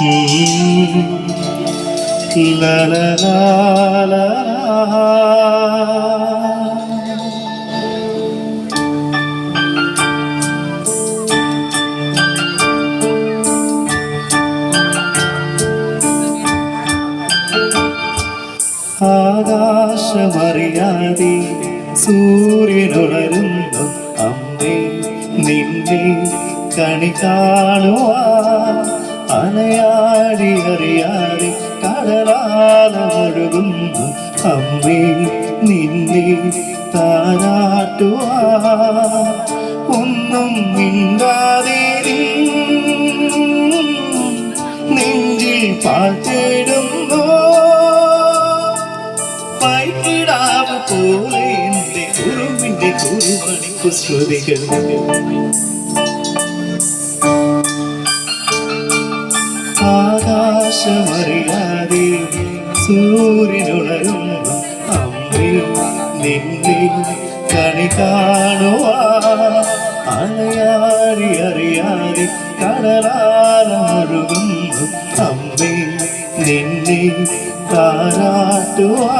La la la la. ആകാശമറിയാതെ സൂര്യനുണരുന്നു അമ്മേ നിന്നെ കണി കാണുവാ അനയാടി അറിയാതെ കടലാലമൊഴുകുന്നു. അമ്മേ നിന്നെ താരാട്ടുവാ ഒന്നും മിണ്ടാതെ നെഞ്ചിൽ പാട്ടിടുന്നു പൈക്കിടാവ് പോലെ എന്റെ കുറുമിന്റെ കുറുമണി കുശ്രുതികൾ ആകാശമറിയാതെ സൂര്യനുണരും അമ്മേ നിന്നെ കണി കാണുവാ. അണയാടി അറിയാതെ കടലാലും അമ്മേ നിന്നെ താരാട്ടുവാ.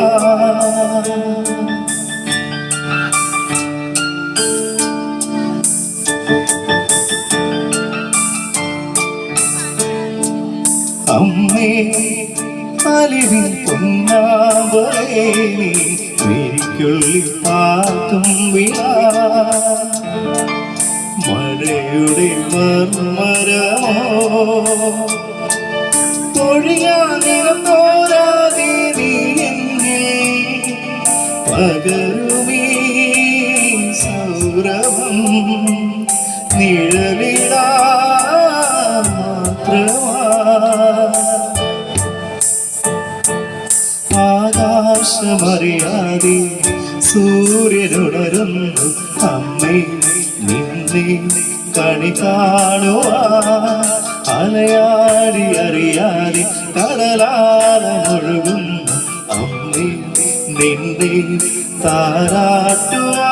അമ്മേ അലിവിൻ പൊന്നാമ്പറേ നീ വിരിക്കുള്ളിൽ പാത്തും വിളാ. മഴയുടെ മർമരമോ? പൊഴിയാനിരം തോരാതെ നീ എന്നിൽ പകരുമീ സൗരഭം. നിഴലിടാ പ്രകാശമറിയാതെ സൂര്യനുണരുന്നു. അമ്മേ നിന്നെ കണി കാണുവാ അലയാടി അറിയാതെ കടലാല മുഴുകുന്നു. അമ്മേ നിന്നെ താരാട്ടുവാ